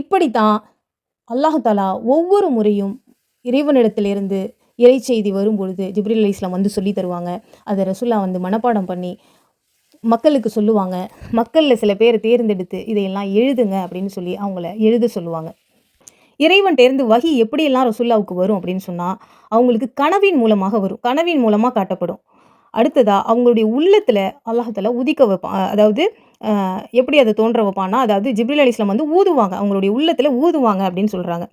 இப்படித்தான் அல்லாஹாலா ஒவ்வொரு முறையும் இறைவனிடத்திலிருந்து இறை செய்தி வரும்பொழுது ஜிப்ரில் அலி இஸ்லாம் வந்து சொல்லி தருவாங்க. அதை ரசுல்லா வந்து மனப்பாடம் பண்ணி மக்களுக்கு சொல்லுவாங்க. மக்களில் சில பேரை தேர்ந்தெடுத்து இதையெல்லாம் எழுதுங்க அப்படின்னு சொல்லி அவங்கள எழுத சொல்லுவாங்க. இறைவன்கிட்டேருந்து வகி எப்படியெல்லாம் ரசுல்லாவுக்கு வரும் அப்படின்னு சொன்னால் அவங்களுக்கு கனவின் மூலமாக வரும். கனவின் மூலமாக காட்டப்படும். அடுத்ததாக அவங்களுடைய உள்ளத்தில் அல்லாஹால உதிக்க வைப்பான் அதாவது எப்படி அதை தோன்ற வைப்பான்னா அதாவது ஜிப்ரில் அலிஸ்லாம் வந்து ஊதுவாங்க. அவங்களுடைய உள்ளத்தில் ஊதுவாங்க அப்படின்னு சொல்கிறாங்க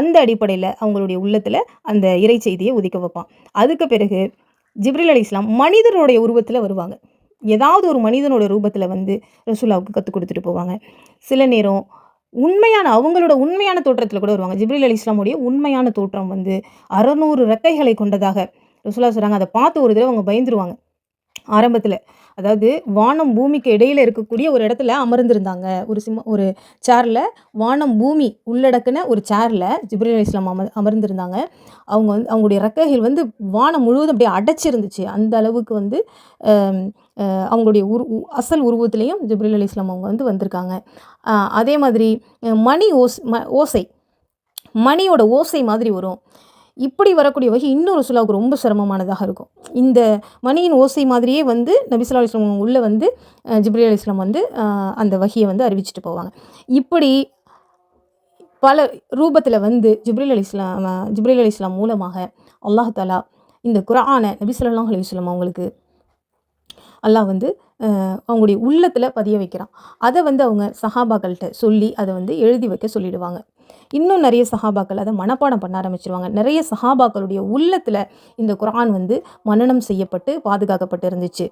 அந்த அடிப்படையில் அவங்களுடைய உள்ளத்தில் அந்த இறை செய்தியை உதிக்க வைப்பான். அதுக்கு பிறகு ஜிப்ரில் அலி இஸ்லாம் மனிதனுடைய உருவத்தில் வருவாங்க. ஏதாவது ஒரு மனிதனோட ரூபத்தில் வந்து ரசூலாவுக்கு கற்றுக் கொடுத்துட்டு போவாங்க. சில நேரம் உண்மையான அவங்களோட உண்மையான தோற்றத்தில் கூட வருவாங்க. ஜிப்ரில் அலி இஸ்லாமுடைய உண்மையான தோற்றம் வந்து அறநூறு ரெக்கைகளை கொண்டதாக ரசூலா சொல்கிறாங்க அதை பார்த்து ஒரு தடவை அவங்க பயந்துருவாங்க. ஆரம்பத்தில். அதாவது வானம் பூமிக்கு இடையில இருக்கக்கூடிய ஒரு இடத்துல அமர்ந்திருந்தாங்க. ஒரு சிம்ம ஒரு சேரில் வானம் பூமி உள்ளடக்குன ஒரு சேரில் ஜிப்ரி அலி இஸ்லாம் அமர் அமர்ந்திருந்தாங்க. அவங்க வந்து அவங்களுடைய ரெக்கைகள் வந்து வானம் முழுவதும் அப்படியே அடைச்சிருந்துச்சு. அந்த அளவுக்கு வந்து அவங்களுடைய உரு உ- அசல் உருவத்திலையும் ஜிப்ரீல் அலி இஸ்லாம் அவங்க வந்து வந்திருக்காங்க. அதே மாதிரி மணி ஓஸ் ம ஓசை. மணியோட ஓசை மாதிரி வரும். இப்படி வரக்கூடிய வகை இன்னொரு சுலாவுக்கு ரொம்ப சிரமமானதாக இருக்கும். இந்த மணியின் ஓசை மாதிரியே வந்து நபிசுல்லா அலிஸ்லாம் உள்ளே வந்து ஜிப்ரி அலி இஸ்லாம் வந்து அந்த வகையை வந்து அறிவிச்சிட்டு போவாங்க. இப்படி பல ரூபத்தில் வந்து ஜிப்ரில் அலி இஸ்லாம் ஜிப்ரில் அலி இஸ்லாம் மூலமாக அல்லாஹ் தஆலா இந்த குரானை நபி ஸல்லல்லாஹு அலைஹி அவங்களுக்கு அல்லாஹ் வந்து அவங்களுடைய உள்ளத்தில் பதிய வைக்கிறான். அதை வந்து அவங்க சஹாபாக்கள்கிட்ட சொல்லி அதை வந்து எழுதி வைக்க சொல்லிடுவாங்க. இன்னும் நிறைய சஹாபாக்கள் அதை மனப்பாடம் பண்ண ஆரம்பிச்சிருவாங்க. நிறைய சஹாபாக்களுடைய உள்ளத்தில் இந்த குரான் வந்து மனனம் செய்யப்பட்டு பாதுகாக்கப்பட்டு இருந்துச்சு.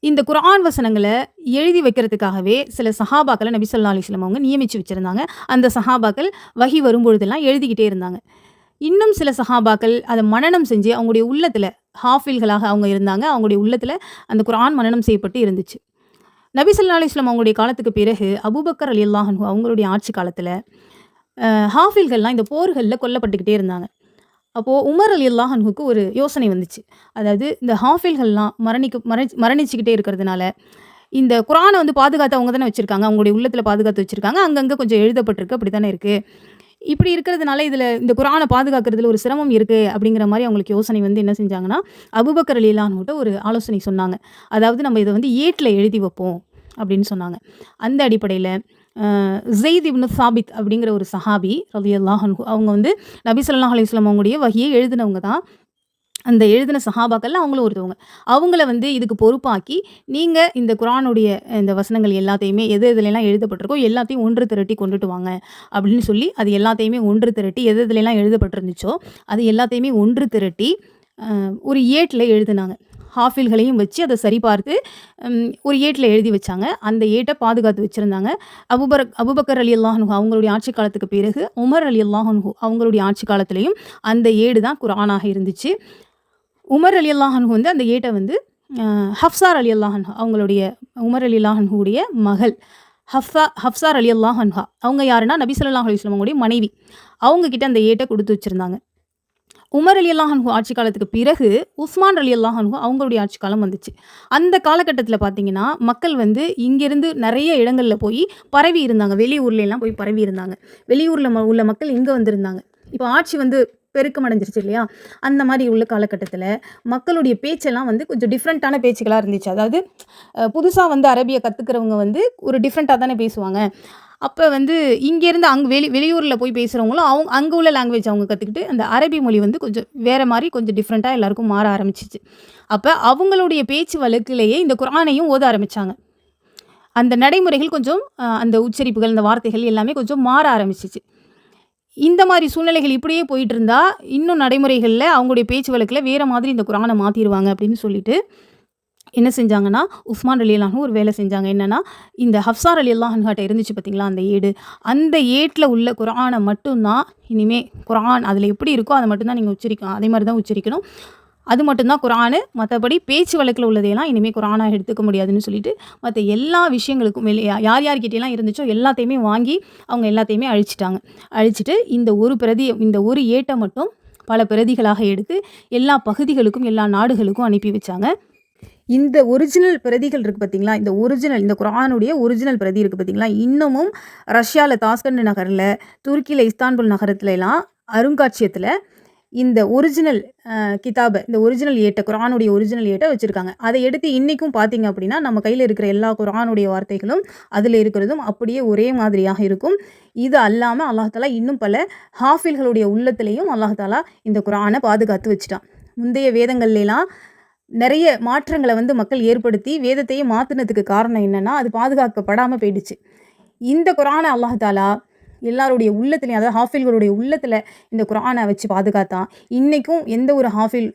இந்த குரான் வசனங்களை எழுதி வைக்கிறதுக்காகவே சில சஹாபாக்களை நபி சொல்லா அலைஹி அவங்க நியமித்து வச்சுருந்தாங்க. அந்த சஹாபாக்கள் வகி வரும்பொழுதெல்லாம் எழுதிக்கிட்டே இருந்தாங்க. இன்னும் சில சஹாபாக்கள் அதை மனனம் செஞ்சு அவங்களுடைய உள்ளத்தில் ஹாஃபில்களாக அவங்க இருந்தாங்க. அவங்களுடைய உள்ளத்தில் அந்த குரான் மனனம் செய்யப்பட்டு இருந்துச்சு. நபி ஸல்லல்லாஹு அலிஸ்லாம் அவங்களுடைய காலத்துக்கு பிறகு அபூபக்கர் அலி அல்லாஹன் அவங்களுடைய ஆட்சி காலத்தில் ஹாஃபில்கள்லாம் இந்த போர்களில் கொல்லப்பட்டுக்கிட்டே இருந்தாங்க. அப்போது உமர் அலி அல்லாஹனுக்கு ஒரு யோசனை வந்துச்சு. அதாவது இந்த ஹாஃபில்கள்லாம் மரணிக்க மரணி மரணிச்சுக்கிட்டே இருக்கிறதுனால இந்த குரானை வந்து பாதுகாத்து அவங்க தானே வச்சுருக்காங்க அவங்களுடைய உள்ளத்தில் பாதுகாத்து வச்சுருக்காங்க அங்கங்கே கொஞ்சம் எழுதப்பட்டிருக்கு அப்படி தானே இருக்குது இப்படி இருக்கிறதுனால இதில் இந்த குரானை பாதுகாக்கிறதுல ஒரு சிரமம் இருக்குது அப்படிங்கிற மாதிரி அவங்களுக்கு யோசனை வந்து என்ன செஞ்சாங்கன்னா அபுபக்கர் அலிலான்கிட்ட ஒரு ஆலோசனை சொன்னாங்க. அதாவது நம்ம இதை வந்து ஏட்டில் எழுதி வைப்போம் அப்படின்னு சொன்னாங்க. அந்த அடிப்படையில் ஜெயித் இப்னு சாபித் அப்படிங்கிற ஒரு சஹாபி ரவி அல்லாஹன் அவங்க வந்து நபி ஸல்லல்லாஹு அலிஸ்லாம் அவங்களுடைய வகையை எழுதினவங்க தான். அந்த எழுதின சஹாபாக்கள்ல அவங்களும் ஒருத்தவங்க அவங்கள வந்து இதுக்கு பொறுப்பாக்கி நீங்கள் இந்த குரானுடைய இந்த வசனங்கள் எல்லாத்தையுமே எது எதுலெல்லாம் எழுதப்பட்டிருக்கோ எல்லாத்தையும் ஒன்று திரட்டி கொண்டுட்டு வாங்க அப்படின்னு சொல்லி அது எல்லாத்தையுமே ஒன்று திரட்டி எது எதுலெல்லாம் எழுதப்பட்டிருந்துச்சோ அது எல்லாத்தையுமே ஒன்று திரட்டி ஒரு ஏட்டில் எழுதினாங்க. ஹாஃபில்களையும் வச்சு அதை சரிபார்த்து ஒரு ஏட்டில் எழுதி வச்சாங்க. அந்த ஏட்டை பாதுகாத்து வச்சுருந்தாங்க. அபுபர் அபுபக்கர் அலி அல்லாஹனு அவங்களுடைய ஆட்சி காலத்துக்கு பிறகு உமர் அலி அல்லாஹனு அவங்களுடைய ஆட்சி காலத்துலேயும் அந்த ஏடு தான் குரானாக இருந்துச்சு. உமர் அலி அல்லாஹன்ஹு வந்து அந்த ஏட்டை வந்து ஹஃப்சார் அலி அல்லாஹன் அவங்களுடைய உமர் அலி அல்லாஹன்ஹுடைய மகள் ஹஃப்சா ஹஃப்சார் அலி அல்லாஹன்ஹா அவங்க யாருன்னா நபி சொல்லாஹ் அலிஸ்லாமுடைய மனைவி. அவங்க கிட்ட அந்த ஏட்டை கொடுத்து வச்சுருந்தாங்க. உமர் அலி அல்லாஹன்ஹூ ஆட்சி காலத்துக்கு பிறகு உஸ்மான் அலி அல்லாஹன்ஹூ அவங்களுடைய ஆட்சி காலம் வந்துச்சு. அந்த காலகட்டத்தில் பார்த்தீங்கன்னா மக்கள் வந்து இங்கேருந்து நிறைய இடங்களில் போய் பரவி இருந்தாங்க. வெளியூர்ல எல்லாம் போய் பரவி இருந்தாங்க. வெளியூரில் உள்ள மக்கள் இங்கே வந்திருந்தாங்க. இப்போ ஆட்சி வந்து பெருக்கம் அடைஞ்சிருச்சு இல்லையா? அந்த மாதிரி உள்ள காலகட்டத்தில் மக்களுடைய பேச்செல்லாம் வந்து கொஞ்சம் டிஃப்ரெண்ட்டான பேச்சுக்களாக இருந்துச்சு. அதாவது புதுசாக வந்து அரபியை கற்றுக்கிறவங்க வந்து ஒரு டிஃப்ரெண்ட்டாக தானே பேசுவாங்க. அப்போ வந்து இங்கேருந்து அங்கே வெளி வெளியூரில் போய் பேசுகிறவங்களும் அவங்க அங்கே உள்ள லாங்குவேஜ் அவங்க கற்றுக்கிட்டு அந்த அரபி மொழி வந்து கொஞ்சம் வேறு மாதிரி கொஞ்சம் டிஃப்ரெண்ட்டாக எல்லாருக்கும் மாற ஆரம்பிச்சிச்சு. அப்போ அவங்களுடைய பேச்சு வழக்கிலேயே இந்த குரானையும் ஓத ஆரம்பித்தாங்க அந்த நடைமுறைகள் கொஞ்சம் அந்த உச்சரிப்புகள் இந்த வார்த்தைகள் எல்லாமே கொஞ்சம் மாற ஆரம்பிச்சிச்சு. இந்த மாதிரி சூழ்நிலைகள் இப்படியே போயிட்டு இருந்தா இன்னும் நடைமுறைகளில் அவங்களுடைய பேச்சு வழக்கில் வேறு மாதிரி இந்த குரானை மாற்றிடுவாங்க அப்படின்னு சொல்லிட்டு என்ன செஞ்சாங்கன்னா உஸ்மான் அலி அல்லாஹும் ஒரு வேலை செஞ்சாங்க. என்னென்னா இந்த ஹப்சார் அலி அல்லாஹன்கிட்ட இருந்துச்சு பார்த்தீங்களா அந்த ஏடு? அந்த ஏட்டில் உள்ள குரானை மட்டும்தான் இனிமேல் குரான் அதில் எப்படி இருக்கோ அதை மட்டும்தான் நீங்கள் உச்சரிக்கணும் அதே மாதிரி தான் உச்சரிக்கணும். அது மட்டும்தான் குரானு மற்றபடி பேச்சு வழக்கில் உள்ளதையெல்லாம் இனிமேல் குரானாக எடுத்துக்க முடியாதுன்னு சொல்லிட்டு மற்ற எல்லா விஷயங்களுக்கும் வெளியே யார் யார்கிட்டலாம் இருந்துச்சோ எல்லாத்தையுமே வாங்கி அவங்க எல்லாத்தையுமே அழிச்சிட்டாங்க. அழிச்சிட்டு இந்த ஒரு பிரதி இந்த ஒரு ஏட்டை மட்டும் பல பிரதிகளாக எடுத்து எல்லா பகுதிகளுக்கும் எல்லா நாடுகளுக்கும் அனுப்பி வச்சாங்க. இந்த ஒரிஜினல் பிரதிகள் இருக்குது பார்த்தீங்களா இந்த ஒரிஜினல் இந்த குரானுடைய ஒரிஜினல் பிரதி இருக்குது பார்த்தீங்களா இன்னமும் ரஷ்யாவில் தாஸ்கண்ட் நகரில் துருக்கியில் இஸ்தான்புல் நகரத்துலலாம் அருங்காட்சியத்தில் இந்த ஒரிஜினல் கிதாபை இந்த ஒரிஜினல் ஏட்டை குரானுடைய ஒரிஜினல் ஏட்டை வச்சுருக்காங்க. அதை எடுத்து இன்றைக்கும் பார்த்தீங்க அப்படின்னா நம்ம கையில் இருக்கிற எல்லா குரானுடைய வார்த்தைகளும் அதில் இருக்கிறதும் அப்படியே ஒரே மாதிரியாக இருக்கும். இது அல்லாமல் அல்லாஹாலா இன்னும் பல ஹாஃபில்களுடைய உள்ளத்துலேயும் அல்லாஹாலா இந்த குரானை பாதுகாத்து வச்சுட்டான். முந்தைய வேதங்கள்லாம் நிறைய மாற்றங்களை வந்து மக்கள் ஏற்படுத்தி வேதத்தையே மாற்றினதுக்கு காரணம் என்னென்னா அது பாதுகாக்கப்படாமல் போயிடுச்சு. இந்த குரானை அல்லாஹாலா எல்லாருடைய உள்ளத்துலையும் அதாவது ஹாஃபில்களுடைய உள்ளத்தில் இந்த குரானை வச்சு பாதுகாத்தான். இன்றைக்கும் எந்த ஒரு ஹாஃபில்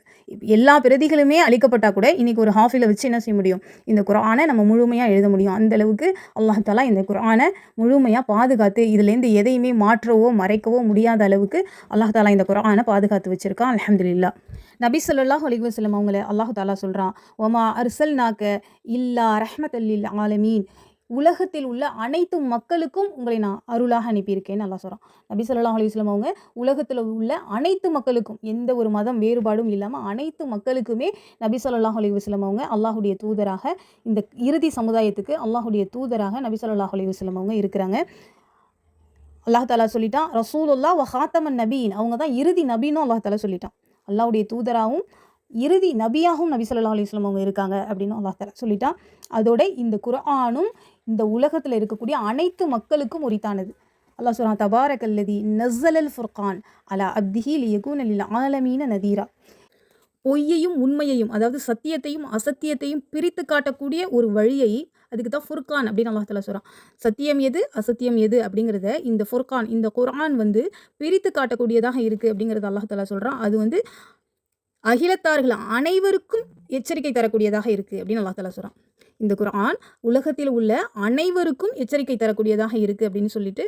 எல்லா பிரதிகளுமே அழிக்கப்பட்டால் கூட இன்றைக்கி ஒரு ஹாஃபிலை வச்சு என்ன செய்ய முடியும்? இந்த குரானை நம்ம முழுமையாக எழுத முடியும். அந்தளவுக்கு அல்லாஹாலா இந்த குரானை முழுமையாக பாதுகாத்து இதுலேருந்து எதையுமே மாற்றவோ மறைக்கவோ முடியாத அளவுக்கு அல்லாஹாலா இந்த குரானை பாதுகாத்து வச்சுருக்கான். அலமதுல்லா நபி சொல்லாஹ் அலிவசலம் அவங்கள அல்லாஹாலா சொல்கிறான் ஒமா அர்சல் நாக்க இல்லா ரஹ்மத் அல்லில் ஆலமீன். உலகத்தில் உள்ள அனைத்து மக்களுக்கும் உங்களை நான் அருளாக அனுப்பியிருக்கேன்னு நல்லா சொல்கிறான் நபி சொல்லாஹ் அலிஸ்லாம் அவங்க உலகத்தில் உள்ள அனைத்து மக்களுக்கும் எந்த ஒரு மதம் வேறுபாடும் இல்லாமல் அனைத்து மக்களுக்குமே நபி சொல்லாஹ் அலி அவங்க அல்லாஹுடைய தூதராக இந்த இறுதி சமுதாயத்துக்கு அல்லாஹுடைய தூதராக நபி சொல்லாஹ் அலி அவங்க இருக்கிறாங்க. அல்லாஹ் தாலா சொல்லிட்டான் ரசூலுல்லா வஹாத்தமன் நபீன் அவங்க தான் இறுதி நபீனும் அல்லாஹ் தாலா சொல்லிட்டான். அல்லாஹுடைய தூதராகவும் இறுதி நபியாகவும் நபி சொல்லா அலிஸ்லாம் அவங்க இருக்காங்க அப்படின்னு அல்லாஹ் தாலா சொல்லிட்டான். அதோட இந்த குரானும் இந்த உலகத்தில் இருக்கக்கூடிய அனைத்து மக்களுக்கும் உரித்தானது. அல்லாஹ் சொல்கிறான் தபாரக் அல்லதி நஸ்ஸலல் ஃபுர்கான் அலா அப்திஹில் யகுனலில் ஆலமீன நதீரா. பொய்யையும் உண்மையையும் அதாவது சத்தியத்தையும் அசத்தியத்தையும் பிரித்து காட்டக்கூடிய ஒரு வழியை அதுக்கு தான் ஃபுர்கான் அப்படின்னு அல்லாஹ் தலா சொல்கிறான் சத்தியம் எது அசத்தியம் எது அப்படிங்கிறத இந்த ஃபுர்கான் இந்த குரான் வந்து பிரித்து காட்டக்கூடியதாக இருக்குது அப்படிங்கிறத அல்லாஹ் தலா சொல்கிறான் அது வந்து அகிலத்தார்கள் அனைவருக்கும் எச்சரிக்கை தரக்கூடியதாக இருக்குது அப்படின்னு அல்லா தலா சொல்கிறான் இந்த குரான் உலகத்தில் உள்ள அனைவருக்கும் எச்சரிக்கை தரக்கூடியதாக இருக்குது அப்படின்னு சொல்லிட்டு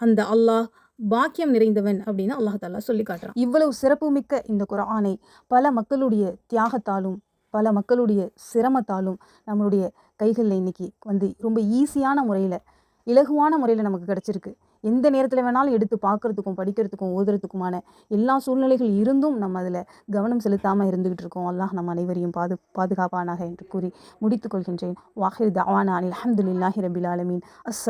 அந்த அல்லாஹ் பாக்கியம் நிறைந்தவன் அப்படின்னு அல்லாஹ் தாலா சொல்லி காட்டுறான். இவ்வளவு சிறப்புமிக்க இந்த குரானை பல மக்களுடைய தியாகத்தாலும் பல மக்களுடைய சிரமத்தாலும் நம்மளுடைய கைகளில் இன்னைக்கு வந்து ரொம்ப ஈஸியான முறையில் இலகுவான முறையில் நமக்கு கிடச்சிருக்கு. எந்த நேரத்தில் வேணாலும் எடுத்து பார்க்குறதுக்கும் படிக்கிறதுக்கும் ஓதுறதுக்குமான எல்லா சூழ்நிலைகள் இருந்தும் நம்ம அதில் கவனம் செலுத்தாமல் இருந்துகிட்டு இருக்கோம். அல்லாஹ் நம்ம அனைவரையும் பாது பாதுகாப்பானாக என்று கூறி முடித்துக்கொள்கின்றேன் வாஹிர் தவானா அஹமதுல்லாஹி ரபில் ஆலமீன். அஸ்